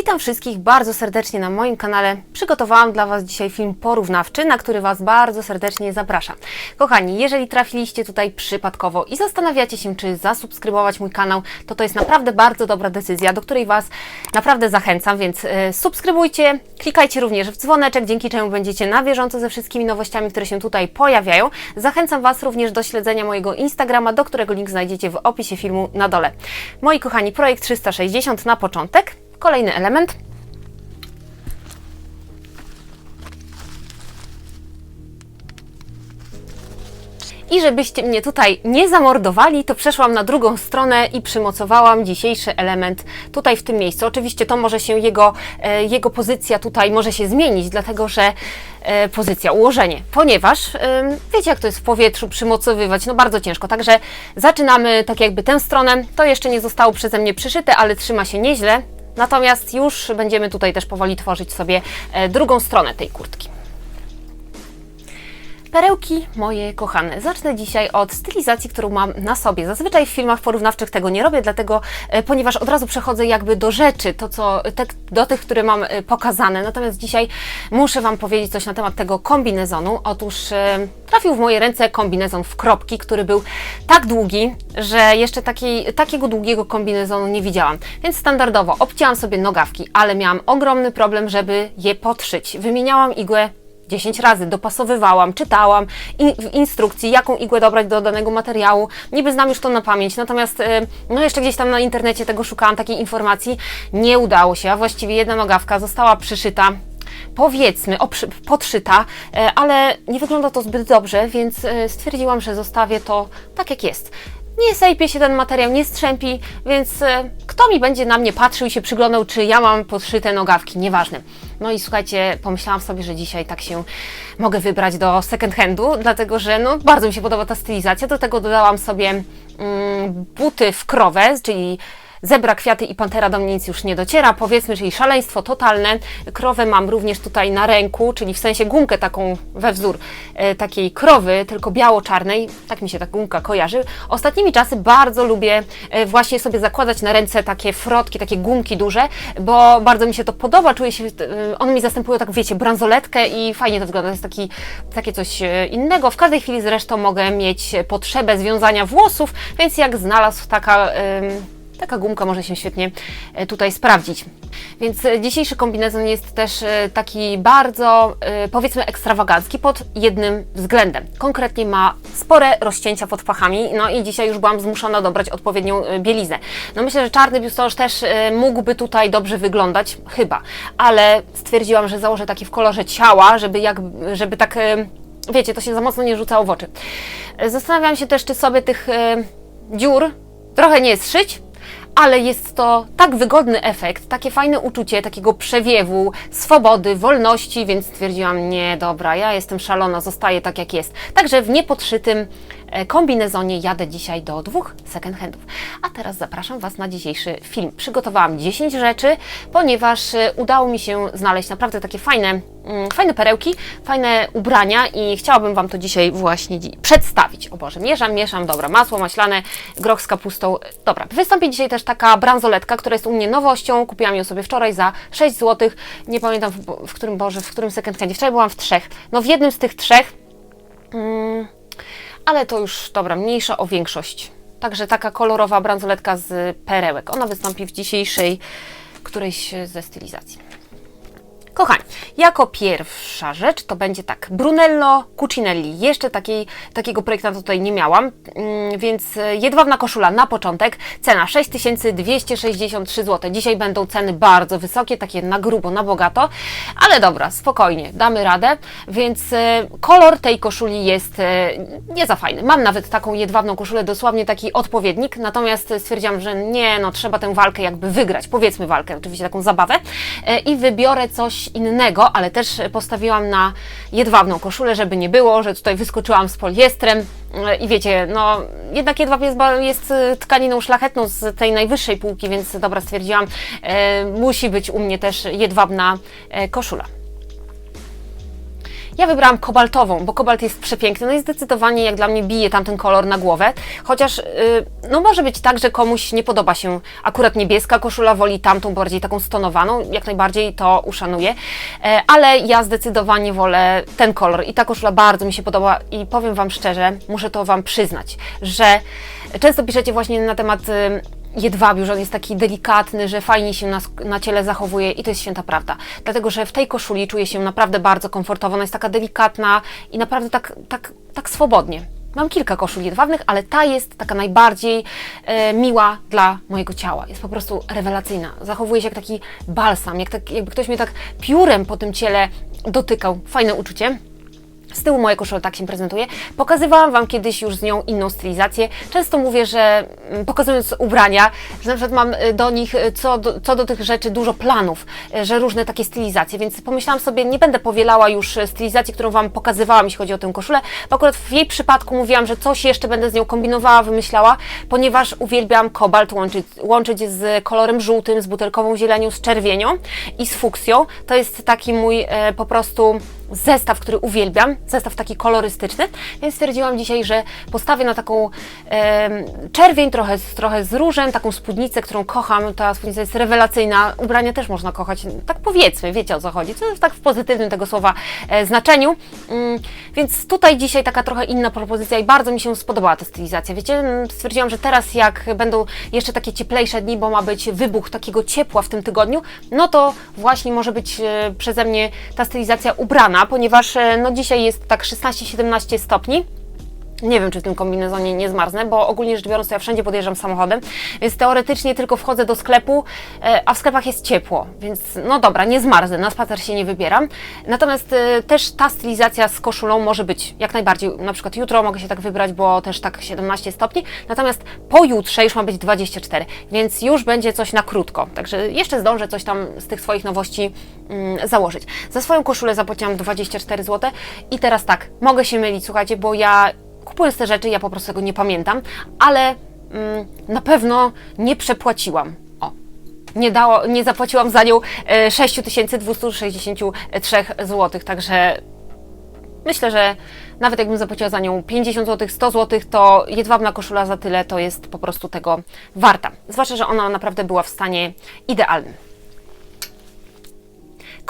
Witam wszystkich bardzo serdecznie na moim kanale. Przygotowałam dla Was dzisiaj film porównawczy, na który Was bardzo serdecznie zapraszam. Kochani, jeżeli trafiliście tutaj przypadkowo i zastanawiacie się, czy zasubskrybować mój kanał, to to jest naprawdę bardzo dobra decyzja, do której Was naprawdę zachęcam, więc e, subskrybujcie, klikajcie również w dzwoneczek, dzięki czemu będziecie na bieżąco ze wszystkimi nowościami, które się tutaj pojawiają. Zachęcam Was również do śledzenia mojego Instagrama, do którego link znajdziecie w opisie filmu na dole. Moi kochani, projekt 360 na początek. Kolejny element. I żebyście mnie tutaj nie zamordowali, to przeszłam na drugą stronę i przymocowałam dzisiejszy element tutaj w tym miejscu. Oczywiście to może się jego, e, jego pozycja tutaj może się zmienić, dlatego że e, pozycja, ułożenie, ponieważ wiecie jak to jest w powietrzu przymocowywać, no bardzo ciężko. Także zaczynamy tak jakby tę stronę. To jeszcze nie zostało przeze mnie przyszyte, ale trzyma się nieźle. Natomiast już będziemy tutaj też powoli tworzyć sobie e, drugą stronę tej kurtki. Perełki moje kochane. Zacznę dzisiaj od stylizacji, którą mam na sobie. Zazwyczaj w filmach porównawczych tego nie robię, dlatego, e, ponieważ od razu przechodzę jakby do rzeczy, to co, te, do tych, które mam e, pokazane. Natomiast dzisiaj muszę Wam powiedzieć coś na temat tego kombinezonu. Otóż e, trafił w moje ręce kombinezon w kropki, który był tak długi, że jeszcze takiej, takiego długiego kombinezonu nie widziałam. Więc standardowo obcięłam sobie nogawki, ale miałam ogromny problem, żeby je podszyć. Wymieniałam igłę 10 razy dopasowywałam, czytałam in, w instrukcji, jaką igłę dobrać do danego materiału. Niby znam już to na pamięć, natomiast e, no jeszcze gdzieś tam na internecie tego szukałam, takiej informacji. Nie udało się, a właściwie jedna nogawka została przyszyta powiedzmy, oprzy, podszyta, e, ale nie wygląda to zbyt dobrze, więc e, stwierdziłam, że zostawię to tak jak jest. Nie sejpie się ten materiał, nie strzępi, więc e, kto mi będzie na mnie patrzył i się przyglądał, czy ja mam podszyte nogawki, nieważne. No i słuchajcie, pomyślałam sobie, że dzisiaj tak się mogę wybrać do second handu, dlatego że no, bardzo mi się podoba ta stylizacja. Do tego dodałam sobie mm, buty w krowę, czyli Zebra, kwiaty i pantera do mnie nic już nie dociera, powiedzmy, czyli szaleństwo totalne. Krowę mam również tutaj na ręku, czyli w sensie gumkę taką we wzór e, takiej krowy, tylko biało-czarnej. Tak mi się ta gumka kojarzy. Ostatnimi czasy bardzo lubię e, właśnie sobie zakładać na ręce takie frotki, takie gumki duże, bo bardzo mi się to podoba. Czuję się, e, one mi zastępują tak, wiecie, bransoletkę i fajnie to wygląda. To jest taki, takie coś e, innego. W każdej chwili zresztą mogę mieć potrzebę związania włosów, więc jak znalazł taka... em, Taka gumka może się świetnie e, tutaj sprawdzić. Więc e, dzisiejszy kombinezon jest też e, taki bardzo, powiedzmy, ekstrawagancki pod jednym względem. Konkretnie ma spore rozcięcia pod pachami, no i dzisiaj już byłam zmuszona dobrać odpowiednią bieliznę. No myślę, że czarny biustonosz też mógłby tutaj dobrze wyglądać, chyba, ale stwierdziłam, że założę taki w kolorze ciała, żeby, jak, żeby tak, wiecie, to się za mocno nie rzucało w oczy. Zastanawiam się też, czy sobie tych dziur trochę nie zszyć, ale jest to tak wygodny efekt, takie fajne uczucie takiego przewiewu, swobody, wolności, więc stwierdziłam, nie, dobra, ja jestem szalona, zostaję tak jak jest. Także w niepodszytym kombinezonie jadę dzisiaj do dwóch second handów. A teraz zapraszam Was na dzisiejszy film. Przygotowałam 10 rzeczy, ponieważ e, udało mi się znaleźć naprawdę takie fajne, mm, fajne perełki, fajne ubrania i chciałabym Wam to dzisiaj właśnie przedstawić. O Boże, mieszam, mieszam, dobra, masło maślane, groch z kapustą. Dobra, wystąpi dzisiaj też taka bransoletka, która jest u mnie nowością. Kupiłam ją sobie wczoraj za 6 zł. Nie pamiętam w, w którym, Boże, w którym second. Wczoraj byłam w trzech. No w jednym z tych trzech, mm, ale to już, dobra, mniejsza o większość. Także taka kolorowa bransoletka z perełek. Ona wystąpi w dzisiejszej którejś ze stylizacji. Kochani, jako pierwsza rzecz to będzie tak, Brunello Cucinelli. Jeszcze takiej, takiego projektanta tutaj nie miałam, mm, więc e, jedwabna koszula na początek, cena 6263 zł. Dzisiaj będą ceny bardzo wysokie, takie na grubo, na bogato, ale dobra, spokojnie, damy radę, więc e, kolor tej koszuli jest e, nie za fajny. Mam nawet taką jedwabną koszulę, dosłownie taki odpowiednik, natomiast stwierdziłam, że nie, no trzeba tę walkę jakby wygrać, powiedzmy walkę, oczywiście taką zabawę. I wybiorę coś innego, ale też postawiłam na jedwabną koszulę, żeby nie było, że tutaj wyskoczyłam z poliestrem e, i wiecie, no jednak jedwab jest, jest e, tkaniną szlachetną z tej najwyższej półki, więc dobra, stwierdziłam, e, musi być u mnie też jedwabna e, koszula. Ja wybrałam kobaltową, bo kobalt jest przepiękny, no i zdecydowanie jak dla mnie bije tamten kolor na głowę, chociaż yy, no może być tak, że komuś nie podoba się akurat niebieska koszula, woli tamtą bardziej taką stonowaną, jak najbardziej to uszanuję, e, ale ja zdecydowanie wolę ten kolor. I ta koszula bardzo mi się podoba i powiem Wam szczerze, muszę to Wam przyznać, że często piszecie właśnie na temat y, jedwabiu, że on jest taki delikatny, że fajnie się na, na ciele zachowuje i to jest święta prawda. Dlatego, że w tej koszuli czuję się naprawdę bardzo komfortowo, ona jest taka delikatna i naprawdę tak, tak, tak swobodnie. Mam kilka koszul jedwabnych, ale ta jest taka najbardziej e, miła dla mojego ciała. Jest po prostu rewelacyjna. Zachowuje się jak taki balsam, jak tak, jakby ktoś mnie tak piórem po tym ciele dotykał. Fajne uczucie. Z tyłu moja koszula tak się prezentuje. Pokazywałam Wam kiedyś już z nią inną stylizację. Często mówię, że mm, pokazując ubrania, że na przykład mam y, do nich, y, co do, co do tych rzeczy, dużo planów, y, że różne takie stylizacje, więc pomyślałam sobie, nie będę powielała już stylizacji, którą Wam pokazywałam, jeśli chodzi o tę koszulę, bo akurat w jej przypadku mówiłam, że coś jeszcze będę z nią kombinowała, wymyślała, ponieważ uwielbiam kobalt łączyć, łączyć z kolorem żółtym, z butelkową zielenią, z czerwienią i z fuksją. To jest taki mój po prostu zestaw, który uwielbiam, zestaw taki kolorystyczny, więc stwierdziłam dzisiaj, że postawię na taką em, czerwień, trochę, trochę z różem, taką spódnicę, którą kocham. Ta spódnica jest rewelacyjna, ubrania też można kochać, tak powiedzmy, wiecie o co chodzi, to tak w pozytywnym tego słowa e, znaczeniu. Mm, więc tutaj dzisiaj taka trochę inna propozycja i bardzo mi się spodobała ta stylizacja. Wiecie, mm, stwierdziłam, że teraz jak będą jeszcze takie cieplejsze dni, bo ma być wybuch takiego ciepła w tym tygodniu, no to właśnie może być e, przeze mnie ta stylizacja ubrana, ponieważ e, no dzisiaj jest tak 16-17 stopni. Nie wiem, czy w tym kombinezonie nie zmarznę, bo ogólnie rzecz biorąc, to ja wszędzie podjeżdżam samochodem, więc teoretycznie tylko wchodzę do sklepu, e, a w sklepach jest ciepło, więc no dobra, nie zmarznę, na spacer się nie wybieram. Natomiast e, też ta stylizacja z koszulą może być jak najbardziej, na przykład jutro mogę się tak wybrać, bo też tak 17 stopni, natomiast pojutrze już ma być 24, więc już będzie coś na krótko, także jeszcze zdążę coś tam z tych swoich nowości mm, założyć. Za swoją koszulę zapłaciłam 24 zł i teraz tak, mogę się mylić, słuchajcie, bo ja kupując te rzeczy, ja po prostu tego nie pamiętam, ale mm, na pewno nie przepłaciłam. O. Nie, dało, nie zapłaciłam za nią e, 6263 zł, także myślę, że nawet jakbym zapłaciła za nią 50 zł, 100 zł, to jedwabna koszula za tyle to jest po prostu tego warta. Zwłaszcza, że ona naprawdę była w stanie idealnym.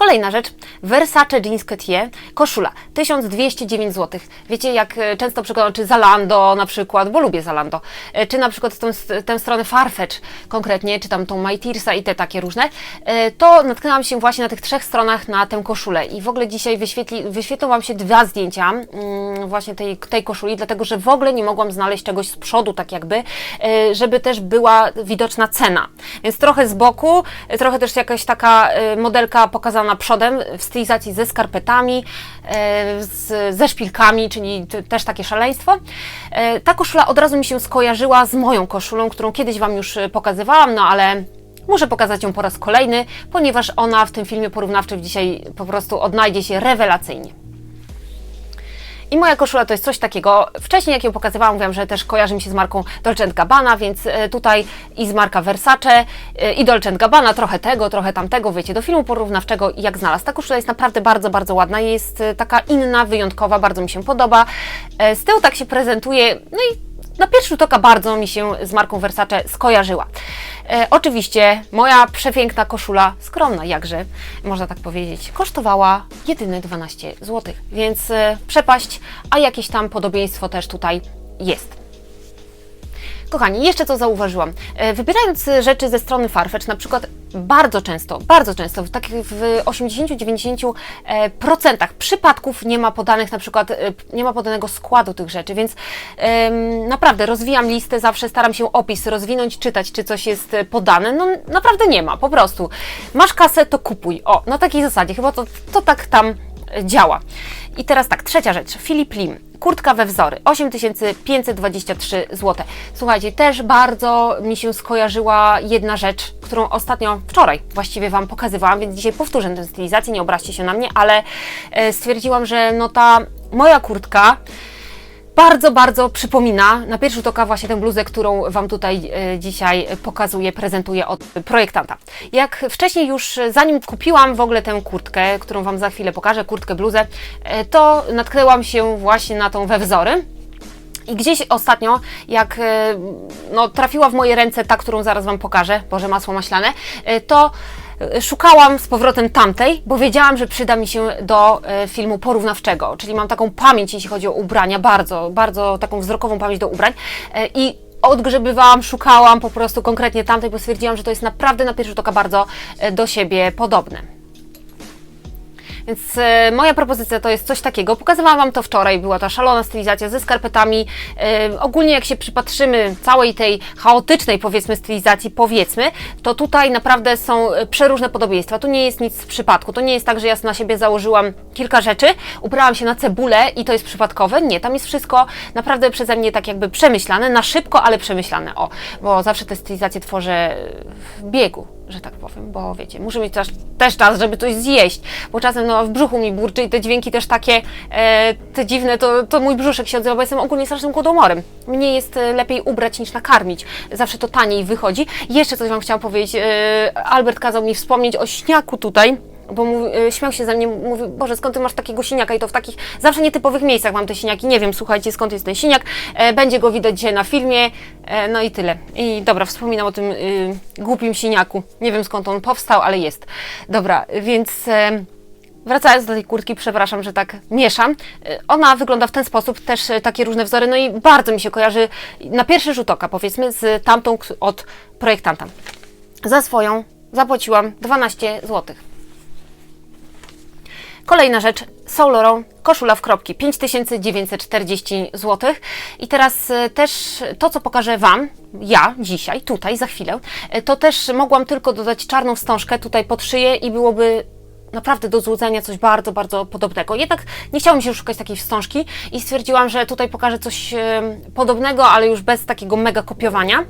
Kolejna rzecz, Versace Jeans Couture, koszula, 1209 zł. Wiecie, jak e, często przykładam, czy Zalando na przykład, bo lubię Zalando, e, czy na przykład tą, tę stronę Farfetch konkretnie, czy tam tą MyTearsa i te takie różne, e, to natknęłam się właśnie na tych trzech stronach na tę koszulę i w ogóle dzisiaj wyświetli, wyświetlą Wam się dwa zdjęcia mm, właśnie tej, tej koszuli, dlatego, że w ogóle nie mogłam znaleźć czegoś z przodu, tak jakby, żeby też była widoczna cena. Więc trochę z boku, trochę też jakaś taka modelka pokazana przodem w stylizacji ze skarpetami, e, z, ze szpilkami, czyli też takie szaleństwo. E, Ta koszula od razu mi się skojarzyła z moją koszulą, którą kiedyś Wam już e, pokazywałam, no ale muszę pokazać ją po raz kolejny, ponieważ ona w tym filmie porównawczym dzisiaj po prostu odnajdzie się rewelacyjnie. I moja koszula to jest coś takiego. Wcześniej, jak ją pokazywałam, mówiłam, że też kojarzy mi się z marką Dolce Gabbana, więc e, tutaj i z marka Versace, e, i Dolce Gabbana, trochę tego, trochę tamtego, wiecie, do filmu porównawczego, jak znalazł. Ta koszula jest naprawdę bardzo, bardzo ładna, jest e, taka inna, wyjątkowa, bardzo mi się podoba. Z tyłu tak się prezentuje, no i na pierwszy rzut oka bardzo mi się z marką Versace skojarzyła. E, oczywiście moja przepiękna koszula, skromna jakże, można tak powiedzieć, kosztowała jedyne 12 zł, więc e, przepaść, a jakieś tam podobieństwo też tutaj jest. Kochani, jeszcze co zauważyłam. E, Wybierając e, rzeczy ze strony Farfetch, na przykład bardzo często, bardzo często, w takich w 80-90% e, przypadków nie ma podanych na przykład, nie ma podanego składu tych rzeczy, więc em, naprawdę rozwijam listę, zawsze staram się opis rozwinąć, czytać, czy coś jest podane. No naprawdę nie ma, po prostu. Masz kasę, to kupuj. O, na takiej zasadzie, chyba to, to tak tam działa. I teraz tak, trzecia rzecz, Philip Lim. Kurtka we wzory, 8523 zł. Słuchajcie, też bardzo mi się skojarzyła jedna rzecz, którą ostatnio, wczoraj właściwie Wam pokazywałam, więc dzisiaj powtórzę tę stylizację, nie obraźcie się na mnie, ale e, stwierdziłam, że no ta moja kurtka bardzo, bardzo przypomina na pierwszy rzut oka właśnie tę bluzę, którą Wam tutaj e, dzisiaj pokazuję, prezentuję od projektanta. Jak wcześniej już, e, zanim kupiłam w ogóle tę kurtkę, którą Wam za chwilę pokażę, kurtkę, bluzę, e, to natknęłam się właśnie na tą we wzory. I gdzieś ostatnio, jak no, trafiła w moje ręce ta, którą zaraz Wam pokażę, Boże masło maślane, to szukałam z powrotem tamtej, bo wiedziałam, że przyda mi się do e, filmu porównawczego, czyli mam taką pamięć, jeśli chodzi o ubrania, bardzo, bardzo taką wzrokową pamięć do ubrań e, i odgrzebywałam, szukałam po prostu konkretnie tamtej, bo stwierdziłam, że to jest naprawdę na pierwszy rzut oka bardzo e, do siebie podobne. Więc e, moja propozycja to jest coś takiego. Pokazywałam Wam to wczoraj, była ta szalona stylizacja ze skarpetami. E, ogólnie jak się przypatrzymy całej tej chaotycznej powiedzmy stylizacji, powiedzmy, to tutaj naprawdę są e, przeróżne podobieństwa. Tu nie jest nic z przypadku. To nie jest tak, że ja na siebie założyłam kilka rzeczy, ubrałam się na cebulę i to jest przypadkowe. Nie, tam jest wszystko naprawdę przeze mnie tak jakby przemyślane, na szybko, ale przemyślane. O, bo zawsze te stylizacje tworzę w biegu że tak powiem, bo wiecie, muszę mieć też, też czas, żeby coś zjeść, bo czasem no, w brzuchu mi burczy i te dźwięki też takie, e, te dziwne, to, to mój brzuszek się odzywa, bo jestem ogólnie strasznym głodomorem. Mnie jest e, lepiej ubrać niż nakarmić, zawsze to taniej wychodzi. Jeszcze coś Wam chciałam powiedzieć, e, Albert kazał mi wspomnieć o śniaku tutaj, bo mówi, e, śmiał się ze mnie, mówi, Boże, skąd ty masz takiego siniaka i to w takich zawsze nietypowych miejscach mam te siniaki, nie wiem, słuchajcie, skąd jest ten siniak, e, będzie go widać dzisiaj na filmie, e, no i tyle. I dobra, wspominam o tym y, głupim siniaku, nie wiem skąd on powstał, ale jest. Dobra, więc... E, Wracając do tej kurtki, przepraszam, że tak mieszam. E, Ona wygląda w ten sposób, też e, takie różne wzory, no i bardzo mi się kojarzy na pierwszy rzut oka, powiedzmy, z tamtą od projektanta. Za swoją zapłaciłam 12 złotych. Kolejna rzecz, Laurent, koszula w kropki, 5940 zł. I teraz e, też to, co pokażę Wam, ja dzisiaj, tutaj, za chwilę, e, to też mogłam tylko dodać czarną wstążkę tutaj pod szyję i byłoby naprawdę do złudzenia coś bardzo, bardzo podobnego. Jednak nie chciałam się szukać takiej wstążki i stwierdziłam, że tutaj pokażę coś podobnego, ale już bez takiego mega kopiowania.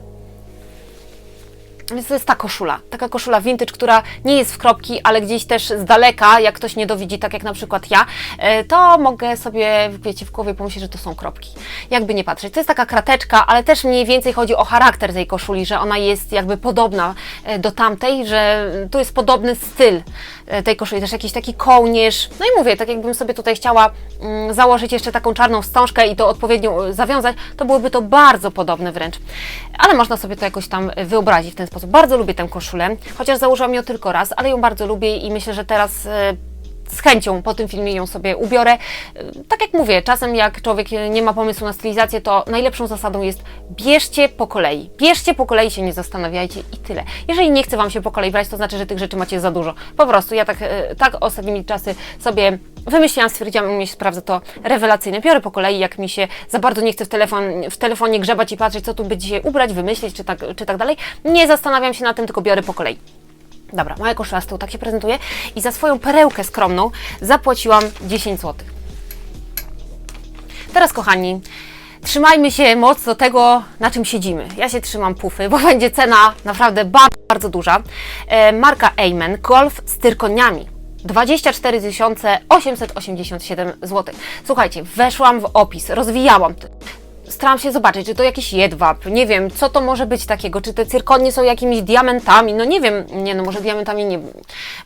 Więc to jest ta koszula, taka koszula vintage, która nie jest w kropki, ale gdzieś też z daleka, jak ktoś nie dowidzi, tak jak na przykład ja, e, to mogę sobie, wiecie, w głowie pomyśleć, że to są kropki. Jakby nie patrzeć. To jest taka krateczka, ale też mniej więcej chodzi o charakter tej koszuli, że ona jest jakby podobna e, do tamtej, że to jest podobny styl e, tej koszuli, też jakiś taki kołnierz. No i mówię, tak jakbym sobie tutaj chciała mm, założyć jeszcze taką czarną wstążkę i to odpowiednio zawiązać, to byłoby to bardzo podobne wręcz. Ale można sobie to jakoś tam wyobrazić w ten sposób. Bardzo lubię tę koszulę, chociaż założyłam ją tylko raz, ale ją bardzo lubię i myślę, że teraz e, z chęcią po tym filmie ją sobie ubiorę. Tak jak mówię, czasem jak człowiek nie ma pomysłu na stylizację, to najlepszą zasadą jest bierzcie po kolei. Bierzcie po kolei, się nie zastanawiajcie i tyle. Jeżeli nie chce Wam się po kolei brać, to znaczy, że tych rzeczy macie za dużo. Po prostu ja tak, e, tak ostatnimi czasy sobie wymyśliłam, stwierdziłam, u mnie się sprawdza to rewelacyjne. Biorę po kolei, jak mi się za bardzo nie chce w, telefon, w telefonie grzebać i patrzeć, co tu dzisiaj ubrać, wymyślić, czy tak, czy tak dalej. Nie zastanawiam się na tym, tylko biorę po kolei. Dobra, moja koszula z tyłu tak się prezentuje i za swoją perełkę skromną zapłaciłam 10 zł. Teraz, kochani, trzymajmy się mocno tego, na czym siedzimy. Ja się trzymam pufy, bo będzie cena naprawdę bardzo, bardzo duża. E, marka Amen Golf z tyrkoniami. 24 887 zł. Słuchajcie, weszłam w opis, rozwijałam. To. Starałam się zobaczyć, czy to jakiś jedwab, nie wiem, co to może być takiego, czy te cyrkonie są jakimiś diamentami, no nie wiem, nie no, może diamentami nie,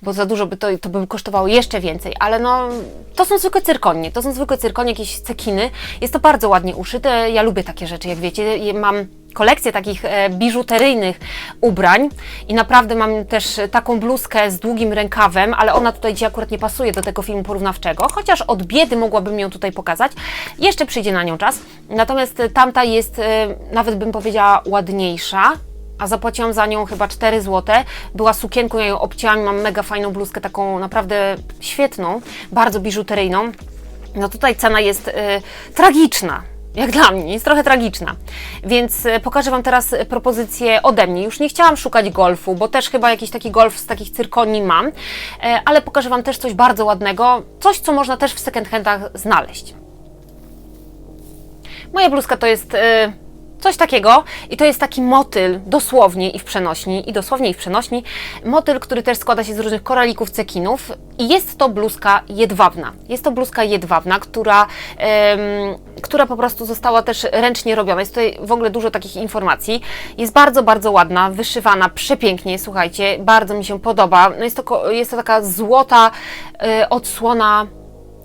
bo za dużo by to, to by kosztowało jeszcze więcej, ale no, to są zwykłe cyrkonie, to są zwykłe cyrkonie, jakieś cekiny, jest to bardzo ładnie uszyte, ja lubię takie rzeczy, jak wiecie, mam kolekcję takich e, biżuteryjnych ubrań i naprawdę mam też taką bluzkę z długim rękawem, ale ona tutaj dzisiaj akurat nie pasuje do tego filmu porównawczego, chociaż od biedy mogłabym ją tutaj pokazać. Jeszcze przyjdzie na nią czas. Natomiast tamta jest, e, nawet bym powiedziała, ładniejsza. A zapłaciłam za nią chyba 4 zł. Była sukienką, ja ją obcięłam, mam mega fajną bluzkę, taką naprawdę świetną, bardzo biżuteryjną. No tutaj cena jest e, tragiczna. Jak dla mnie, jest trochę tragiczna. Więc e, pokażę Wam teraz e, propozycję ode mnie. Już nie chciałam szukać golfu, bo też chyba jakiś taki golf z takich cyrkoni mam, e, ale pokażę Wam też coś bardzo ładnego, coś, co można też w second handach znaleźć. Moja bluzka to jest Coś takiego i to jest taki motyl dosłownie i w przenośni, i dosłownie i w przenośni. Motyl, który też składa się z różnych koralików, cekinów i jest to bluzka jedwabna. Jest to bluzka jedwabna, która, em, która po prostu została też ręcznie robiona. Jest tutaj w ogóle dużo takich informacji. Jest bardzo, bardzo ładna, wyszywana, przepięknie, słuchajcie, bardzo mi się podoba. No jest, to, jest to taka złota e, odsłona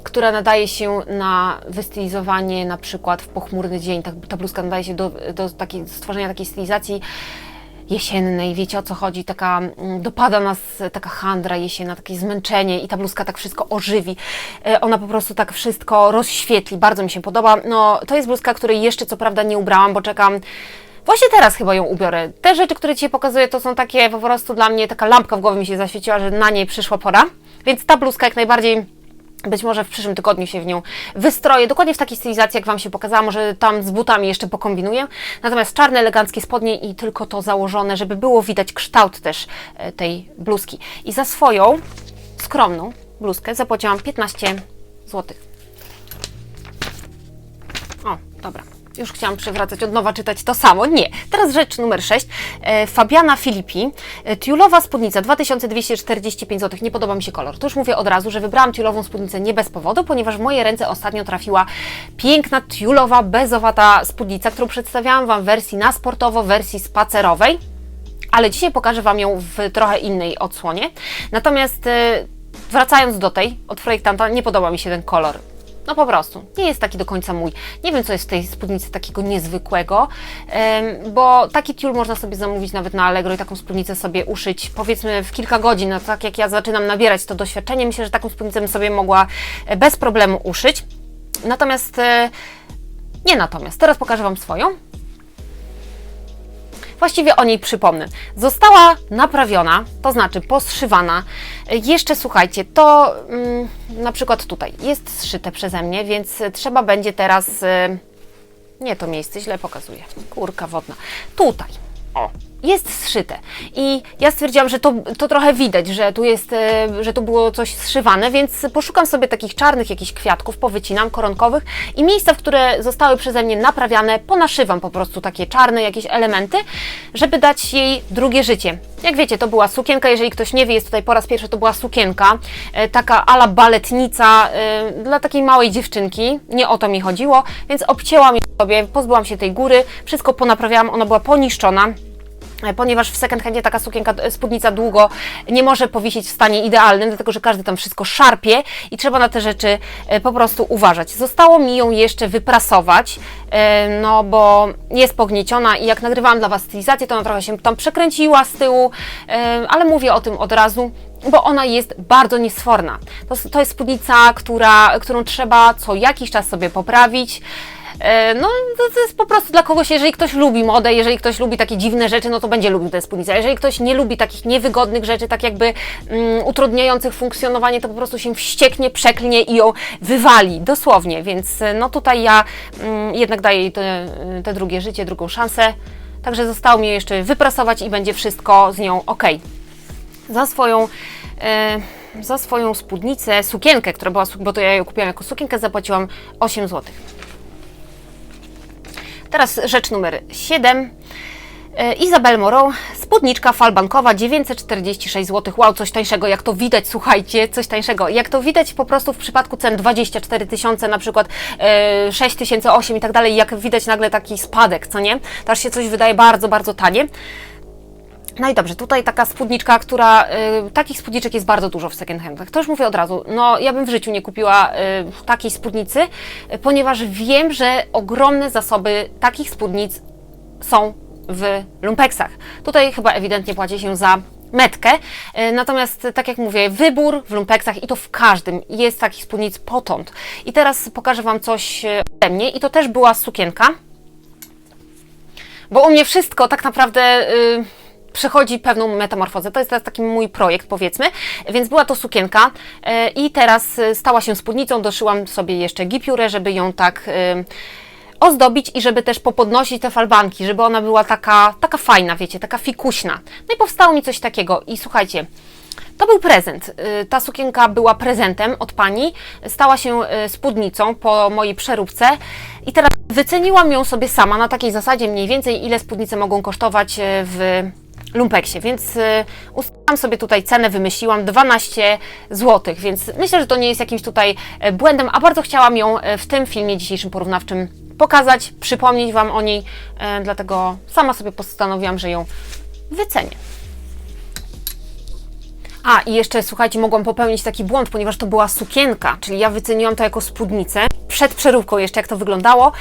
która nadaje się na wystylizowanie na przykład w pochmurny dzień. Ta, ta bluzka nadaje się do, do takiej, stworzenia takiej stylizacji jesiennej, wiecie o co chodzi, taka mm, dopada nas taka handra jesienna, takie zmęczenie i ta bluzka tak wszystko ożywi. E, Ona po prostu tak wszystko rozświetli, bardzo mi się podoba. No, to jest bluzka, której jeszcze co prawda nie ubrałam, bo czekam Właśnie teraz chyba ją ubiorę. Te rzeczy, które Ci pokazuję, to są takie po prostu dla mnie, taka lampka w głowie mi się zaświeciła, że na niej przyszła pora. Więc ta bluzka jak najbardziej być może w przyszłym tygodniu się w nią wystroję, dokładnie w takiej stylizacji, jak Wam się pokazała, może tam z butami jeszcze pokombinuję. Natomiast czarne, eleganckie spodnie i tylko to założone, żeby było widać kształt też e, tej bluzki. I za swoją skromną bluzkę zapłaciłam 15 zł. O, dobra. Już chciałam przewracać od nowa, czytać to samo. Nie. Teraz rzecz numer 6. E, Fabiana Filipi. E, Tiulowa spódnica 2245 zł. Nie podoba mi się kolor. To już mówię od razu, że wybrałam tiulową spódnicę nie bez powodu, ponieważ w moje ręce ostatnio trafiła piękna tiulowa, bezowata spódnica, którą przedstawiałam Wam w wersji na sportowo, wersji spacerowej. Ale dzisiaj pokażę Wam ją w trochę innej odsłonie. Natomiast e, wracając do tej, od projektanta, nie podoba mi się ten kolor. No po prostu, nie jest taki do końca mój. Nie wiem, co jest w tej spódnicy takiego niezwykłego, bo taki tiul można sobie zamówić nawet na Allegro i taką spódnicę sobie uszyć, powiedzmy w kilka godzin. No, tak jak ja zaczynam nabierać to doświadczenie, myślę, że taką spódnicę bym sobie mogła e, bez problemu uszyć. Natomiast, e, nie natomiast, teraz pokażę Wam swoją. Właściwie o niej przypomnę. Została naprawiona, to znaczy poszywana. Jeszcze słuchajcie, to mm, na przykład tutaj jest zszyte przeze mnie, więc trzeba będzie teraz. Y, nie to miejsce, źle pokazuję. Kurka wodna. Tutaj. O, jest zszyte. I ja stwierdziłam, że to, to trochę widać, że tu jest, e, że tu było coś zszywane, więc poszukam sobie takich czarnych jakichś kwiatków, powycinam, koronkowych i miejsca, w które zostały przeze mnie naprawiane, ponaszywam po prostu takie czarne jakieś elementy, żeby dać jej drugie życie. Jak wiecie, to była sukienka, jeżeli ktoś nie wie, jest tutaj po raz pierwszy, to była sukienka, e, taka ala baletnica e, dla takiej małej dziewczynki, nie o to mi chodziło, więc obcięłam ją sobie, pozbyłam się tej góry, wszystko ponaprawiałam, ona była poniszczona, ponieważ w second handzie taka sukienka, e, spódnica długo nie może powisieć w stanie idealnym, dlatego że każdy tam wszystko szarpie i trzeba na te rzeczy e, po prostu uważać. Zostało mi ją jeszcze wyprasować, e, no bo jest pognieciona i jak nagrywałam dla Was stylizację, to ona trochę się tam przekręciła z tyłu, e, ale mówię o tym od razu bo ona jest bardzo niesforna. To, to jest spódnica, która, którą trzeba co jakiś czas sobie poprawić. E, No, to, jest po prostu dla kogoś, jeżeli ktoś lubi modę, jeżeli ktoś lubi takie dziwne rzeczy, no to będzie lubił tę spódnicę. A jeżeli ktoś nie lubi takich niewygodnych rzeczy, tak jakby mm, utrudniających funkcjonowanie, to po prostu się wścieknie, przeklnie i ją wywali, dosłownie. Więc e, no tutaj ja mm, jednak daję jej te, te drugie życie, drugą szansę. Także zostało mi je jeszcze wyprasować i będzie wszystko z nią ok za swoją, e, za swoją spódnicę, sukienkę, która była, bo to ja ją kupiłam jako sukienkę, zapłaciłam 8 zł. Teraz rzecz numer 7. E, Izabel Moreau, spódniczka falbankowa 946 zł. Wow, coś tańszego, jak to widać, słuchajcie, coś tańszego. Jak to widać po prostu w przypadku cen 24 tysiące, na przykład e, 6 tysięcy, 8 i tak dalej, jak widać nagle taki spadek, co nie? To aż się coś wydaje bardzo, bardzo tanie. No i dobrze, tutaj taka spódniczka, która. Y, takich spódniczek jest bardzo dużo w second handach. To już mówię od razu. No, ja bym w życiu nie kupiła y, takiej spódnicy, y, ponieważ wiem, że ogromne zasoby takich spódnic są w lumpeksach. Tutaj chyba ewidentnie płaci się za metkę. Y, Natomiast, tak jak mówię, wybór w lumpeksach i to w każdym jest takich spódnic potąd. I teraz pokażę Wam coś y, ode mnie. I to też była sukienka. Bo u mnie wszystko tak naprawdę y, przechodzi pewną metamorfozę. To jest teraz taki mój projekt, powiedzmy. Więc była to sukienka y, i teraz y, stała się spódnicą. Doszyłam sobie jeszcze gipiurę, żeby ją tak y, ozdobić i żeby też popodnosić te falbanki, żeby ona była taka, taka fajna, wiecie, taka fikuśna. No i powstało mi coś takiego. I słuchajcie, To był prezent. Ta sukienka była prezentem od pani. Stała się spódnicą po mojej przeróbce i teraz wyceniłam ją sobie sama na takiej zasadzie mniej więcej, ile spódnice mogą kosztować w lumpeksie, więc y, ustaliłam sobie tutaj cenę, wymyśliłam 12 zł, więc myślę, że to nie jest jakimś tutaj e, błędem, a bardzo chciałam ją e, w tym filmie dzisiejszym porównawczym pokazać, przypomnieć Wam o niej, e, dlatego sama sobie postanowiłam, że ją wycenię. A, i jeszcze słuchajcie, mogłam popełnić taki błąd, ponieważ to była sukienka, czyli ja wyceniłam to jako spódnicę, przed przeróbką jeszcze, jak to wyglądało,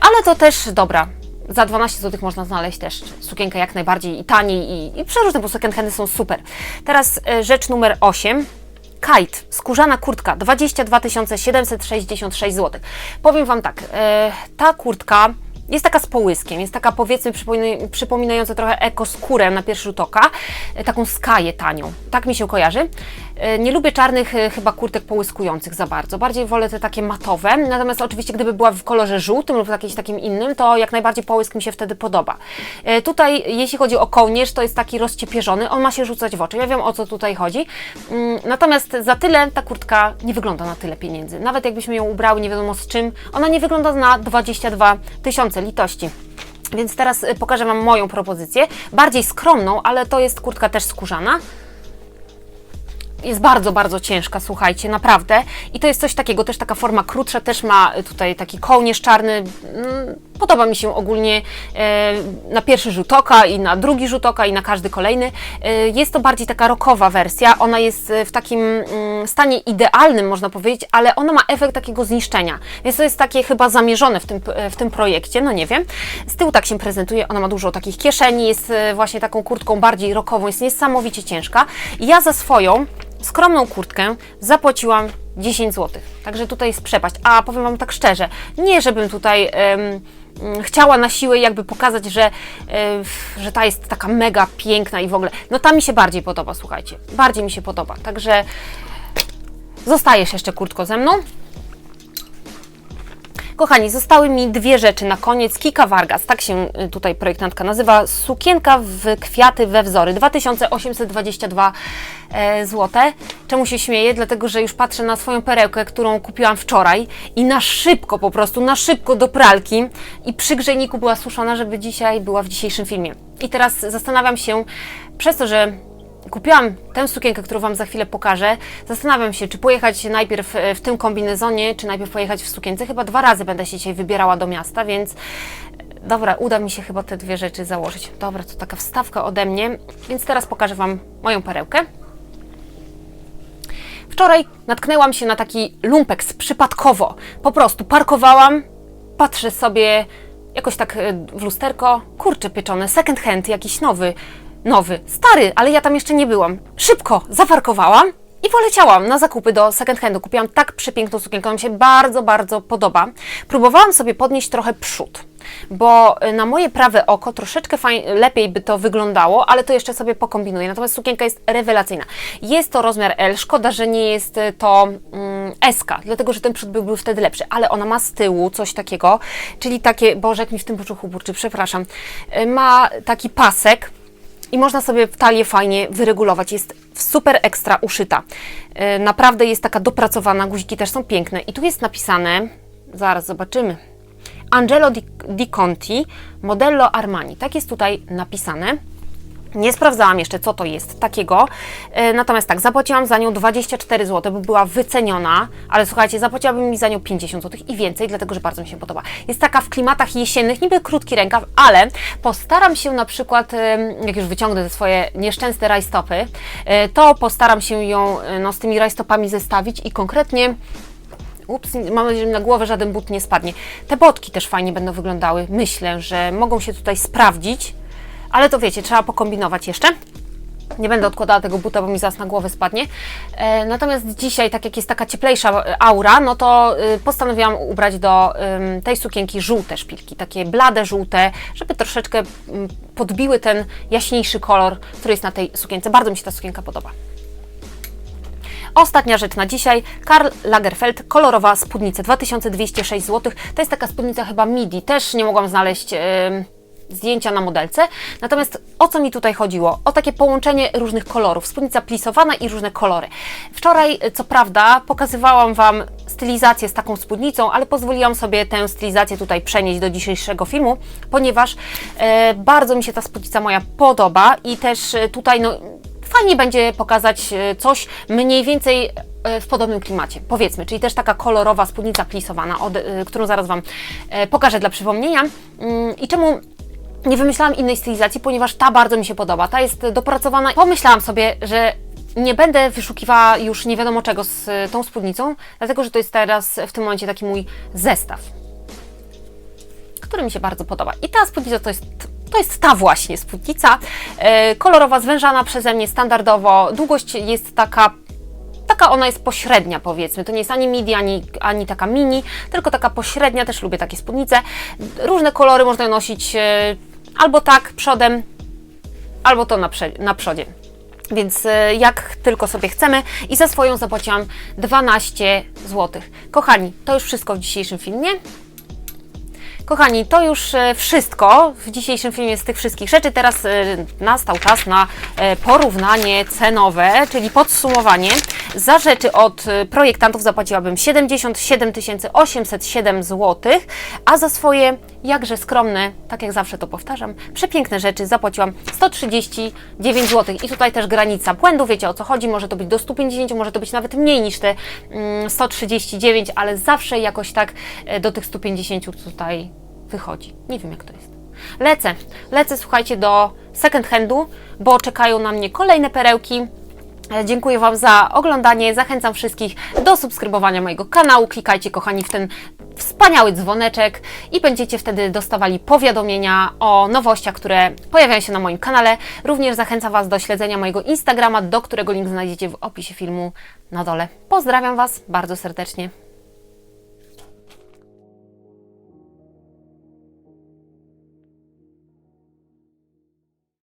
ale to też dobra. Za 12 zł można znaleźć też sukienkę jak najbardziej i taniej i, i przeróżne, bo second handy są super. Teraz e, rzecz numer 8. Kite, skórzana kurtka, 22 766 zł. Powiem Wam tak, e, ta kurtka jest taka z połyskiem, jest taka powiedzmy przypomina- przypominająca trochę ekoskórę na pierwszy rzut oka, e, taką skaję tanią. Tak mi się kojarzy. E, Nie lubię czarnych e, chyba kurtek połyskujących za bardzo. Bardziej wolę te takie matowe. Natomiast oczywiście gdyby była w kolorze żółtym lub jakimś takim innym, to jak najbardziej połysk mi się wtedy podoba. E, Tutaj jeśli chodzi o kołnierz, to jest taki rozciepierzony, on ma się rzucać w oczy. Ja wiem o co tutaj chodzi. Mm, Natomiast za tyle ta kurtka nie wygląda na tyle pieniędzy. Nawet jakbyśmy ją ubrały nie wiadomo z czym, ona nie wygląda na 22 tysiące litości. Więc teraz pokażę Wam moją propozycję, bardziej skromną, ale to jest kurtka też skórzana. Jest bardzo, bardzo ciężka, słuchajcie, naprawdę. I to jest coś takiego, też taka forma krótsza, też ma tutaj taki kołnierz czarny. Mm, Podoba mi się ogólnie e, na pierwszy rzut oka i na drugi rzut oka i na każdy kolejny. E, Jest to bardziej taka rockowa wersja. Ona jest e, w takim mm, stanie idealnym, można powiedzieć, ale ona ma efekt takiego zniszczenia. Więc to jest takie chyba zamierzone w tym, w tym projekcie, no nie wiem. Z tyłu tak się prezentuje, ona ma dużo takich kieszeni, jest właśnie taką kurtką bardziej rockową, jest niesamowicie ciężka. Ja za swoją skromną kurtkę zapłaciłam 10 zł. Także tutaj jest przepaść. A powiem Wam tak szczerze, nie żebym tutaj mm, chciała na siłę jakby pokazać, że, e, że ta jest taka mega piękna i w ogóle. No ta mi się bardziej podoba, słuchajcie. Bardziej mi się podoba. Także zostajesz jeszcze kurtko ze mną. Kochani, zostały mi dwie rzeczy na koniec. Kika Vargas, tak się y, tutaj projektantka nazywa. Sukienka w kwiaty we wzory. 2822 e, zł. Czemu się śmieję? Dlatego, że już patrzę na swoją perełkę, którą kupiłam wczoraj i na szybko po prostu, na szybko do pralki i przy grzejniku była suszona, żeby dzisiaj była w dzisiejszym filmie. I teraz zastanawiam się, przez to, że Kupiłam tę sukienkę, którą Wam za chwilę pokażę. Zastanawiam się, czy pojechać najpierw e, w tym kombinezonie, czy najpierw pojechać w sukience. Chyba dwa razy będę się dzisiaj wybierała do miasta, więc e, dobra, uda mi się chyba te dwie rzeczy założyć. Dobra, to taka wstawka ode mnie, więc teraz pokażę Wam moją perełkę. Wczoraj natknęłam się na taki lumpeks przypadkowo. Po prostu parkowałam, patrzę sobie jakoś tak e, w lusterko, kurczę pieczone, second hand, jakiś nowy, nowy, stary, ale ja tam jeszcze nie byłam. Szybko zaparkowałam i poleciałam na zakupy do second handu. Kupiłam tak przepiękną sukienkę, mi się bardzo, bardzo podoba. Próbowałam sobie podnieść trochę przód, bo y, na moje prawe oko troszeczkę lepiej by to wyglądało, ale to jeszcze sobie pokombinuję. Natomiast sukienka jest rewelacyjna. Jest to rozmiar L, szkoda, że nie jest y, to mm, SK, dlatego że ten przód byłby wtedy lepszy, ale ona ma z tyłu coś takiego, czyli takie, Boże, jak mi w tym poczuchu burczy, przepraszam, Y, ma taki pasek, i można sobie w talię fajnie wyregulować. Jest super ekstra uszyta. Yy, Naprawdę jest taka dopracowana, guziki też są piękne. I tu jest napisane, zaraz zobaczymy, Angelo Di, Di Conti, Modello Armani. Tak jest tutaj napisane. Nie sprawdzałam jeszcze, co to jest takiego. E, Natomiast tak, zapłaciłam za nią 24 zł, bo była wyceniona, ale słuchajcie, zapłaciłabym mi za nią 50 zł i więcej, dlatego że bardzo mi się podoba. Jest taka w klimatach jesiennych, niby krótki rękaw, ale postaram się na przykład, em, jak już wyciągnę te swoje nieszczęsne rajstopy, e, to postaram się ją e, no, z tymi rajstopami zestawić i konkretnie Ups, mam nadzieję, że na głowę żaden but nie spadnie. Te botki też fajnie będą wyglądały. Myślę, że mogą się tutaj sprawdzić, ale to wiecie, trzeba pokombinować jeszcze. Nie będę odkładała tego buta, bo mi zaraz na głowę spadnie. E, natomiast dzisiaj, tak jak jest taka cieplejsza aura, no to y, postanowiłam ubrać do tej sukienki żółte szpilki, takie blade żółte, żeby troszeczkę podbiły ten jaśniejszy kolor, który jest na tej sukience. Bardzo mi się ta sukienka podoba. Ostatnia rzecz na dzisiaj. Karl Lagerfeld, kolorowa spódnica, 2206 zł. To jest taka spódnica chyba midi. Też nie mogłam znaleźć zdjęcia na modelce. Natomiast o co mi tutaj chodziło? O takie połączenie różnych kolorów. Spódnica plisowana i różne kolory. Wczoraj, co prawda, pokazywałam Wam stylizację z taką spódnicą, ale pozwoliłam sobie tę stylizację tutaj przenieść do dzisiejszego filmu, ponieważ e, bardzo mi się ta spódnica moja podoba i też e, tutaj no, fajnie będzie pokazać e, coś mniej więcej e, w podobnym klimacie, powiedzmy, czyli też taka kolorowa spódnica plisowana, od, e, którą zaraz Wam e, pokażę dla przypomnienia. Mm, I czemu nie wymyślałam innej stylizacji, ponieważ ta bardzo mi się podoba. Ta jest dopracowana. Pomyślałam sobie, że nie będę wyszukiwała już nie wiadomo czego z e, tą spódnicą, dlatego że to jest teraz w tym momencie taki mój zestaw, który mi się bardzo podoba. I ta spódnica to jest to jest ta właśnie spódnica, e, kolorowa, zwężana przeze mnie standardowo. Długość jest taka taka ona jest pośrednia powiedzmy, to nie jest ani midi, ani, ani taka mini, tylko taka pośrednia, też lubię takie spódnice. Różne kolory można nosić e, albo tak przodem, albo to na, na przodzie. Więc e, jak tylko sobie chcemy i za swoją zapłaciłam 12 zł. Kochani, to już wszystko w dzisiejszym filmie. Kochani, to już e, wszystko w dzisiejszym filmie z tych wszystkich rzeczy. Teraz e, nastał czas na e, porównanie cenowe, czyli podsumowanie. Za rzeczy od projektantów zapłaciłabym 77 807 zł, a za swoje jakże skromne, tak jak zawsze to powtarzam, przepiękne rzeczy zapłaciłam 139 zł. I tutaj też granica błędu, wiecie o co chodzi, może to być do 150, może to być nawet mniej niż te mm, 139, ale zawsze jakoś tak e, do tych 150 tutaj wychodzi. Nie wiem jak to jest. Lecę, lecę słuchajcie do second handu, bo czekają na mnie kolejne perełki. E, Dziękuję Wam za oglądanie. Zachęcam wszystkich do subskrybowania mojego kanału. Klikajcie, kochani, w ten wspaniały dzwoneczek i będziecie wtedy dostawali powiadomienia o nowościach, które pojawiają się na moim kanale. Również zachęcam Was do śledzenia mojego Instagrama, do którego link znajdziecie w opisie filmu na dole. Pozdrawiam Was bardzo serdecznie.